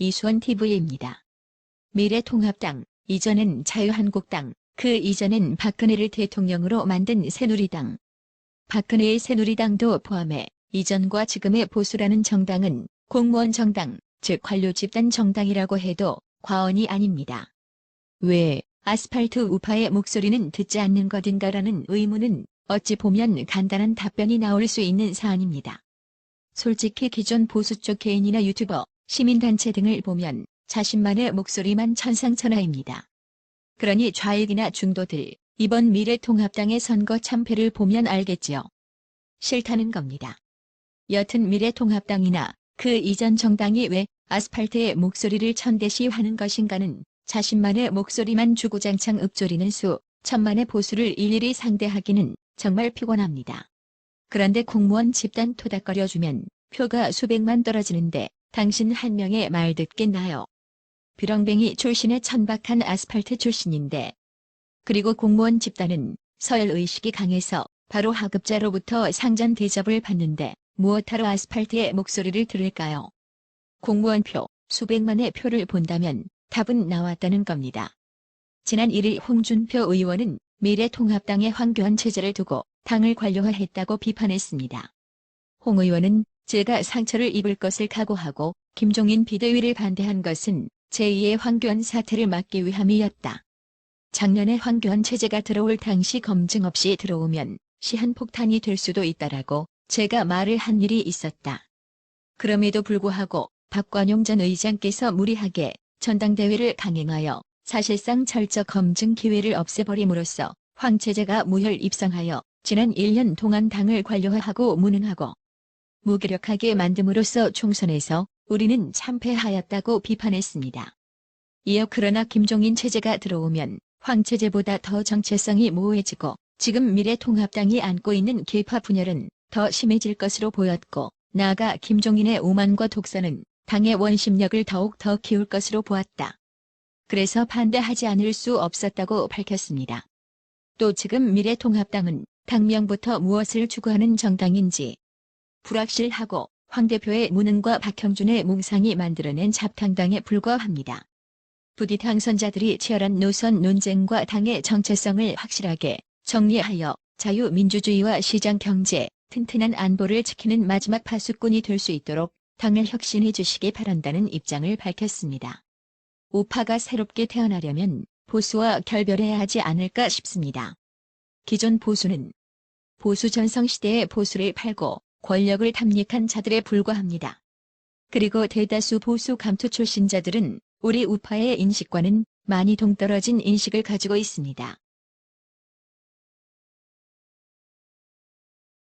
이수원 TV입니다. 미래통합당, 이전엔 자유한국당, 그 이전엔 박근혜를 대통령으로 만든 새누리당. 박근혜의 새누리당도 포함해 이전과 지금의 보수라는 정당은 공무원 정당, 즉 관료 집단 정당이라고 해도 과언이 아닙니다. 왜 아스팔트 우파의 목소리는 듣지 않는 것인가라는 의문은 어찌 보면 간단한 답변이 나올 수 있는 사안입니다. 솔직히 기존 보수 쪽 개인이나 유튜버, 시민단체 등을 보면 자신만의 목소리만 천상천하입니다. 그러니 좌익이나 중도들, 이번 미래통합당의 선거 참패를 보면 알겠지요. 싫다는 겁니다. 여튼 미래통합당이나 그 이전 정당이 왜 아스팔트의 목소리를 천대시 하는 것인가는 자신만의 목소리만 주구장창 읊조리는 수 천만의 보수를 일일이 상대하기는 정말 피곤합니다. 그런데 공무원 집단 토닥거려주면 표가 수백만 떨어지는데 당신 한 명의 말 듣겠나요? 비렁뱅이 출신의 천박한 아스팔트 출신인데 그리고 공무원 집단은 서열의식이 강해서 바로 하급자로부터 상전 대접을 받는데 무엇하러 아스팔트의 목소리를 들을까요? 공무원 표 수백만의 표를 본다면 답은 나왔다는 겁니다. 지난 1일 홍준표 의원은 미래통합당의 황교안 체제를 두고 당을 관료화했다고 비판했습니다. 홍 의원은 제가 상처를 입을 것을 각오하고 김종인 비대위를 반대한 것은 제2의 황교안 사태를 막기 위함이었다. 작년에 황교안 체제가 들어올 당시 검증 없이 들어오면 시한폭탄이 될 수도 있다라고 제가 말을 한 일이 있었다. 그럼에도 불구하고 박관용 전 의장께서 무리하게 전당대회를 강행하여 사실상 철저 검증 기회를 없애버림으로써 황 체제가 무혈 입성하여 지난 1년 동안 당을 관료화하고 무능하고 무기력하게 만듦으로써 총선에서 우리는 참패하였다고 비판했습니다. 이어 그러나 김종인 체제가 들어오면 황 체제보다 더 정체성이 모호해지고 지금 미래통합당이 안고 있는 계파 분열은 더 심해질 것으로 보였고 나아가 김종인의 오만과 독선은 당의 원심력을 더욱 더 키울 것으로 보았다. 그래서 반대하지 않을 수 없었다고 밝혔습니다. 또 지금 미래통합당은 당명부터 무엇을 추구하는 정당인지 불확실하고 황 대표의 무능과 박형준의 뭉상이 만들어낸 잡탕당에 불과합니다. 부디 당선자들이 치열한 노선 논쟁과 당의 정체성을 확실하게 정리하여 자유민주주의와 시장경제, 튼튼한 안보를 지키는 마지막 파수꾼이 될 수 있도록 당을 혁신해 주시기 바란다는 입장을 밝혔습니다. 우파가 새롭게 태어나려면 보수와 결별해야 하지 않을까 싶습니다. 기존 보수는 보수 전성 시대의 보수를 팔고 권력을 탐닉한 자들에 불과합니다. 그리고 대다수 보수 감투 출신자들은 우리 우파의 인식과는 많이 동떨어진 인식을 가지고 있습니다.